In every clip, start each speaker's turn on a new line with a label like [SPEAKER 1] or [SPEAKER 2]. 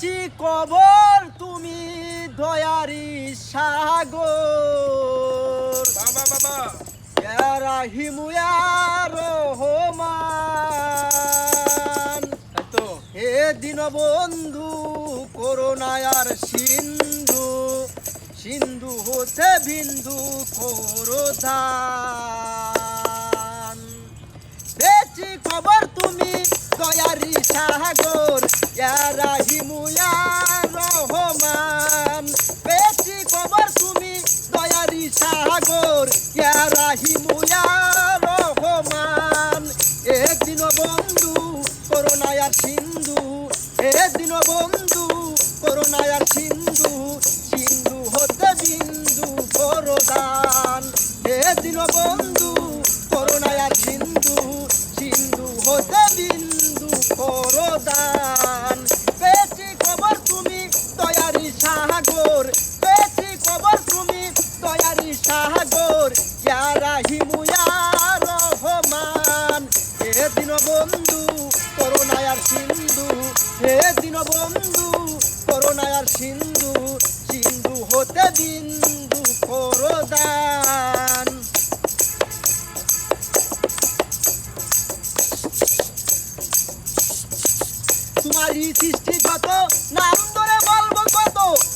[SPEAKER 1] পেয়েছি কবর তুমি দয়ারি সাগর।
[SPEAKER 2] বাবা বাবা।
[SPEAKER 1] রাহিমুয়া রহমান।
[SPEAKER 2] তাই তো।
[SPEAKER 1] হে দিন বন্ধু করোনায়ার সিন্ধু। সিন্ধু হতে বিন্দু করোধান পেয়েছি খবর তুমি দয়ারি সাগর। রাহিমুয়া রহমান। পেয়েছি খবর তুমি দয়ারি সাগর। রাহিমুয়া রহমান। একদিন বন্ধু করোনায়ার সিন্ধু। একদিন বন্ধু করোনায়ার সিন্ধু। সিন্ধু হতে বিন্দু করদান একদিন বন্ধু সাগর পেয়েছি খবর তুমি তয়ারি সাগর ইয়ারা হিমুয়া রহমান হে দিন বন্ধু, করোনায়ার সিন্ধু হে দিন বন্ধু, করোনায়ার সিন্ধু সিন্ধু হতে বিন্দু করদান। তোমারই সৃষ্টি কত নাম ধরে বলব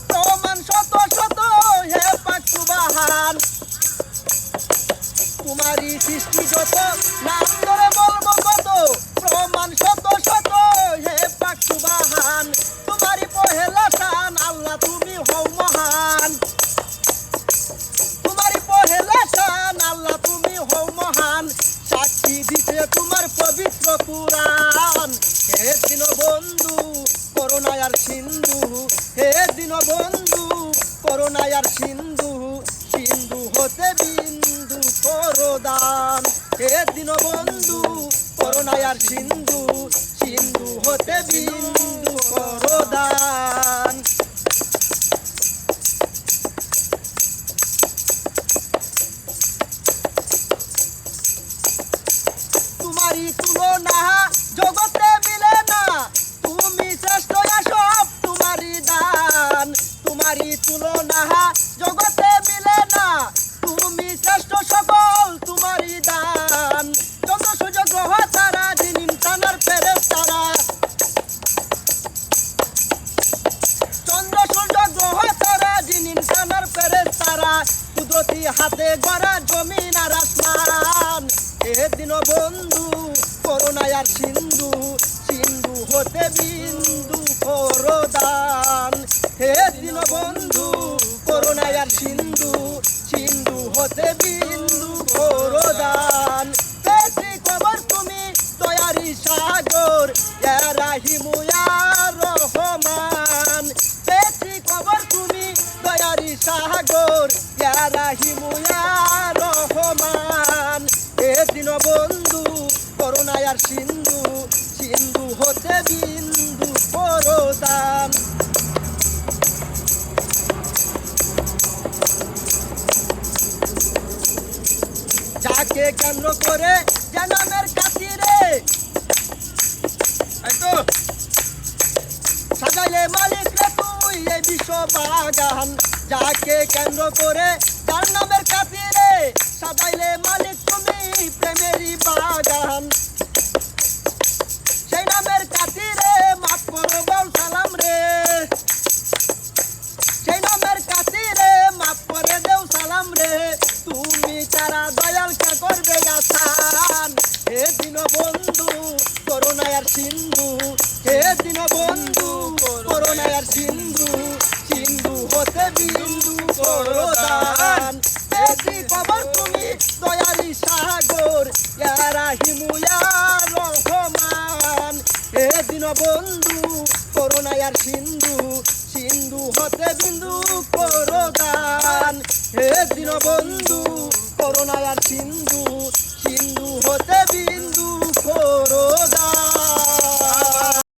[SPEAKER 1] প্রমাণ শত শত, হে পাকুবাহান তোমারই সৃষ্টি যত নাম ধরে বলব কত? প্রমাণ শত শত, হে পাকুবাহান তোমারই তোমার পবিত্র পুরাণ হে দিন বন্ধু করোনায়ার সিন্ধু। হে দিন বন্ধু করোনায়ার সিন্ধু। সিন্ধু হতে বিন্দু করদান হে দিন বন্ধু করোনায়ার সিন্ধু। সিন্ধু হতে বিন্দু করদান তোমারই তুলনা, জগতে মিলে না। তুমি শ্রেষ্ঠ সব তোমারই দান, তোমারই তুলনা, জগতে মিলে না। তুমি শ্রেষ্ঠ সকল তোমারই দান। যত সুযোগ গ্রহ তারা দিন টানার ফেরে তারা। চন্দ্র সূর্য গ্রহ তারা জিনিন কানার পেরে তারা। কুদরতি হাতে গড়া জমিন আর আসমান। এ দিন বন্ধু করোনায়ার সিন্ধু সিন্ধু হতে বিন্দু করদান হে দিন বন্ধু করোনায়ার সিন্ধু সিন্ধু হতে বিন্দু করদান পেয়েছি খবর তুমি তয়ারি সাগর রাহিমুয়া রহমান। পেয়েছি খবর তুমি দয়ারি সাগর রাহিমুয়া রহমান। এ দিন বন্ধু করোনায়ার সিন্ধু সিন্ধু হতে বিন্দু করদান যাকে কেন্দ্র করে জানামের কাতিরে সাজাইলে মালিক রে তুই, এই বিশ্ব বাগান যাকে কেন্দ্র করে তার নামের সিন্ধু হে দিন বন্ধু করোনায়ার সিন্ধু সিন্ধু হতে বিন্দু করদান। এসি খবর তুমি দয়ালি সাগর ইয়ারা হিমুয়া রহমান। হে দিন বন্ধু করোনায়ার সিন্ধু সিন্ধু হতে বিন্দু করদান। হে দিন বন্ধু করোনায়ার সিন্ধু